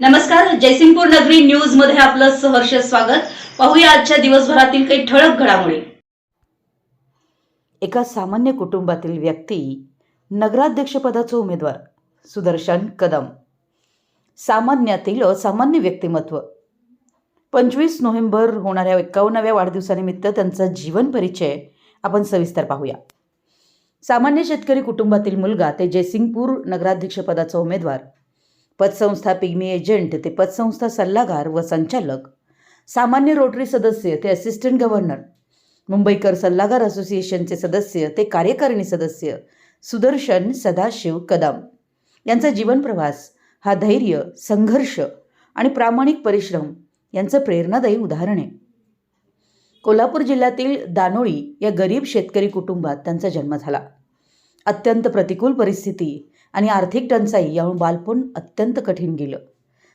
नमस्कार जयसिंगपूर नगरी न्यूजमध्ये आपलं सहर्ष स्वागत. पाहूया आजच्या दिवसभरातील काही ठळक घडामोडी. एका सामान्य कुटुंबातील व्यक्ती नगराध्यक्षपदाचा उमेदवार सुदर्शन कदम. सामान्यातील असामान्य व्यक्तिमत्व. पंचवीस नोव्हेंबर होणाऱ्या एकावन्नाव्या वाढदिवसानिमित्त त्यांचा जीवन परिचय आपण सविस्तर पाहूया. सामान्य शेतकरी कुटुंबातील मुलगा ते जयसिंगपूर नगराध्यक्षपदाचा उमेदवार पतसंस्था पिग्मी एजंट ते पतसंस्था सल्लागार व संचालक. सामान्य रोटरी सदस्य ते असिस्टंट गव्हर्नर मुंबईकर सल्लागार असोसिएशनचे सदस्य ते कार्यकारिणी सदस्य. सुदर्शन सदाशिव कदम. यांचा जीवनप्रवास हा धैर्य संघर्ष आणि प्रामाणिक परिश्रम यांचं प्रेरणादायी उदाहरण आहे. कोल्हापूर जिल्ह्यातील दानोळी या गरीब शेतकरी कुटुंबात त्यांचा जन्म झाला. अत्यंत प्रतिकूल परिस्थिती आणि आर्थिक टंचाई याहून बालपण अत्यंत कठीण गेलं.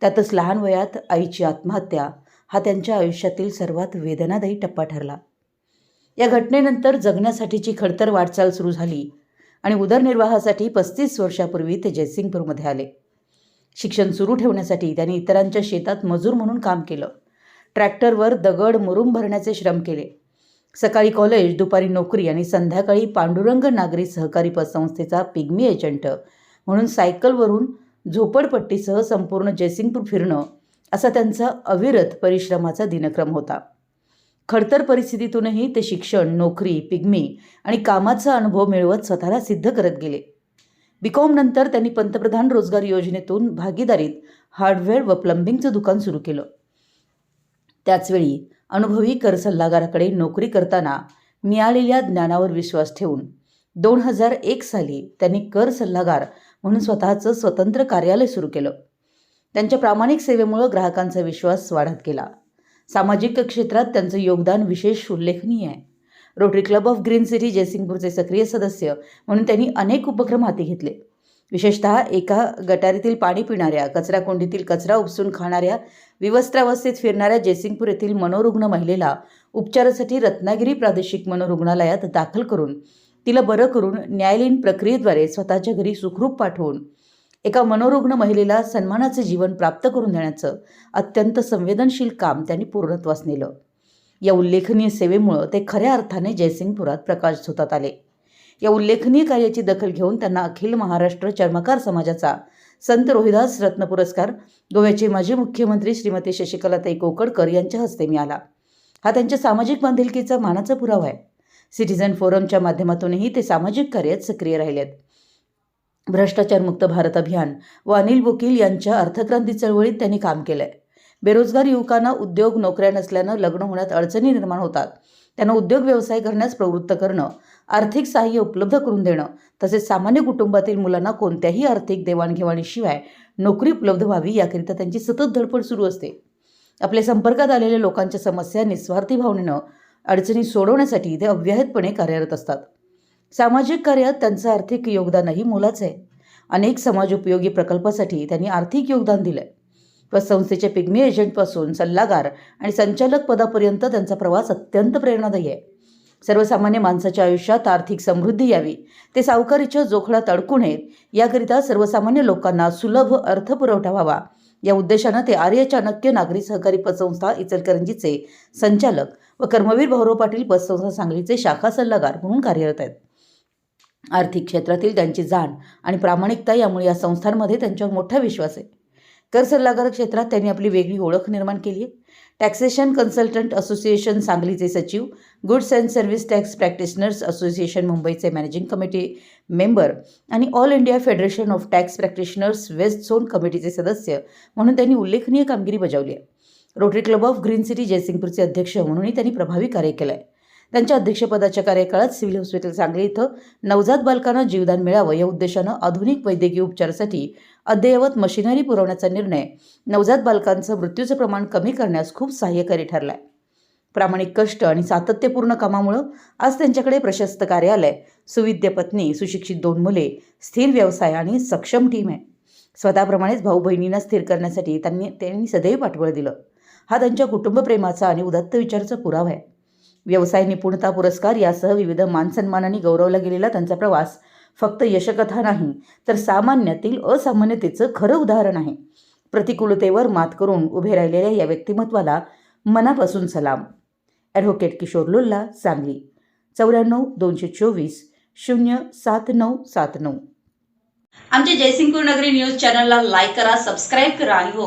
त्यातच लहान वयात आईची आत्महत्या हा त्यांच्या आयुष्यातील सर्वात वेदनादायी टप्पा ठरला. या घटनेनंतर जगण्यासाठीची खडतर वाटचाल सुरू झाली आणि उदरनिर्वाहासाठी पस्तीस वर्षापूर्वी ते जयसिंगपूरमध्ये आले. शिक्षण सुरू ठेवण्यासाठी त्यांनी इतरांच्या शेतात मजूर म्हणून काम केलं. ट्रॅक्टरवर दगड मुरुम भरण्याचे श्रम केले. सकाळी कॉलेज दुपारी नोकरी आणि संध्याकाळी पांडुरंग नागरी सहकारी पतसंस्थेचा पिग्मी एजंट म्हणून सायकलवरून झोपडपट्टीसह संपूर्ण जयसिंगपूर फिरणं असा त्यांचा अविरत परिश्रमाचा दिनक्रम होता. खडतर परिस्थितीतूनही ते शिक्षण नोकरी पिग्मी आणि कामाचा अनुभव मिळवत स्वतःला सिद्ध करत गेले. बीकॉम नंतर त्यांनी पंतप्रधान रोजगार योजनेतून भागीदारीत हार्डवेअर व प्लंबिंगचं दुकान सुरू केलं. त्याचवेळी अनुभवी कर सल्लागाराकडे नोकरी करताना मिळालेल्या ज्ञानावर विश्वास ठेवून दोन हजार एक साली त्यांनी कर सल्लागार म्हणून स्वतःचं स्वतंत्र कार्यालय सुरू केलं. त्यांच्या प्रामाणिक सेवेमुळं ग्राहकांचा विश्वास वाढत गेला. सामाजिक क्षेत्रात त्यांचं योगदान विशेष उल्लेखनीय आहे. Rotary club of green city जयसिंगपूरचे सक्रिय सदस्य म्हणून त्यांनी अनेक उपक्रम हाती घेतले. विशेषतः एका गटारीतील पाणी पिणाऱ्या कचरा कोंडीतील कचरा उपसून खाणाऱ्या विवस्त्रावस्थेत फिरणाऱ्या जयसिंगपूर येथील मनोरुग्ण महिलेला उपचारासाठी रत्नागिरी प्रादेशिक मनोरुग्णालयात दाखल करून तिला बरं करून न्यायालयीन प्रक्रियेद्वारे स्वतःच्या घरी सुखरूप पाठवून एका मनोरुग्ण महिलेला सन्मानाचे जीवन प्राप्त करून देण्याचं अत्यंत संवेदनशील काम त्यांनी पूर्णत्वास नेलं. या उल्लेखनीय सेवेमुळं ते खऱ्या अर्थाने जयसिंगपुरात प्रकाश झोतात आले. या उल्लेखनीय कार्याची दखल घेऊन त्यांना अखिल महाराष्ट्र चर्मकार समाजाचा संत रोहिदास रत्न पुरस्कार गोव्याचे माजी मुख्यमंत्री श्रीमती शशिकलाताई कोकडकर यांच्या हस्ते मिळाला. हा त्यांच्या सामाजिक बांधिलकीचा मानाचा पुरावा आहे. सिटिझन फोरमच्या माध्यमातूनही ते सामाजिक कार्यात सक्रिय राहिलेत. भ्रष्टाचारमुक्त भारत अभियान व अनिल वकील यांच्या अर्थक्रांती चळवळीत त्यांनी काम केलंय. बेरोजगार युवकांना उद्योग नोकऱ्या नसल्यानं लग्न होण्यात अडचणी निर्माण होतात. त्यांना उद्योग व्यवसाय करण्यास प्रवृत्त करणं आर्थिक सहाय्य उपलब्ध करून देणं तसेच सामान्य कुटुंबातील मुलांना कोणत्याही आर्थिक देवाणघेवाणीशिवाय नोकरी उपलब्ध व्हावी याकरिता त्यांची सतत धडपड सुरू असते. आपल्या संपर्कात आलेल्या लोकांच्या समस्या निस्वार्थी भावनेनं अडचणी सोडवण्यासाठी ते अव्याहतपणे कार्यरत असतात. सामाजिक कार्यात त्यांचं आर्थिक योगदानही मोलाचं आहे. अनेक समाजोपयोगी प्रकल्पासाठी त्यांनी आर्थिक योगदान दिलंय. व संस्थेचे पिग्मी एजंटपासून सल्लागार आणि संचालक पदापर्यंत त्यांचा प्रवास अत्यंत प्रेरणादायी आहे. सर्वसामान्य माणसाच्या आयुष्यात आर्थिक समृद्धी यावी ते सावकारीच्या जोखडात अडकू नयेत याकरिता सर्वसामान्य लोकांना सुलभ अर्थपुरवठा व्हावा. या उद्देशानं ते आर्य चाणक्य नागरी सहकारी पतसंस्था इचलकरंजीचे संचालक व कर्मवीर भाऊराव पाटील पतसंस्था सांगलीचे शाखा सल्लागार म्हणून कार्यरत आहेत. आर्थिक क्षेत्रातील त्यांची जाण आणि प्रामाणिकता यामुळे या संस्थांमध्ये त्यांच्यावर मोठा विश्वास आहे. कर सल्लागार क्षेत्रात त्यांनी आपली वेगळी ओळख निर्माण केली आहे. टॅक्सेशन कन्सल्टंट असोसिएशन सांगलीचे सचिव goods and service tax practitioners association मुंबईचे मॅनेजिंग कमिटी मेंबर आणि all India federation of tax practitioners west zone कमिटीचे सदस्य म्हणून त्यांनी उल्लेखनीय कामगिरी बजावली आहे. Rotary club of green city जयसिंगपूरचे अध्यक्ष म्हणूनही त्यांनी प्रभावी कार्य केलं आहे त्यांच्या अध्यक्षपदाच्या कार्यकाळात सिव्हिल हॉस्पिटल सांगली इथं नवजात बालकांना जीवदान मिळावं या उद्देशानं आधुनिक वैद्यकीय उपचारासाठी अद्ययावत मशिनरी पुरवण्याचा निर्णय नवजात बालकांचं मृत्यूचं प्रमाण कमी करण्यास खूप सहाय्यकारी ठरला आहे प्रामाणिक कष्ट आणि सातत्यपूर्ण कामामुळं आज त्यांच्याकडे प्रशस्त कार्यालय सुविद्य पत्नी सुशिक्षित दोन मुले स्थिर व्यवसाय आणि सक्षम टीम आहे. स्वतःप्रमाणेच भाऊ बहिणींना स्थिर करण्यासाठी त्यांनी त्यांनी सदैव पाठबळ दिलं. हा त्यांच्या कुटुंबप्रेमाचा आणि उदात्त विचाराचा पुरावा आहे. व्यवसाय निपुणता पुरस्कार यासह विविध मानसन्मानाने गौरवला गेलेला त्यांचा प्रवास फक्त यशकथा नाही तर सामान्यातील असामान्यतेचं खरं उदाहरण आहे. प्रतिकूलतेवर मात करून उभे राहिलेल्या या व्यक्तिमत्वाला मनापासून सलाम. ॲडव्होकेट किशोर लुल्ला सांगली. चौऱ्याण्णव दोनशे चोवीस शून्य सात नऊ सात नऊ. आमच्या जयसिंगपूर नगरी न्यूज चॅनलला लाईक करा सबस्क्राईब करा आणि हो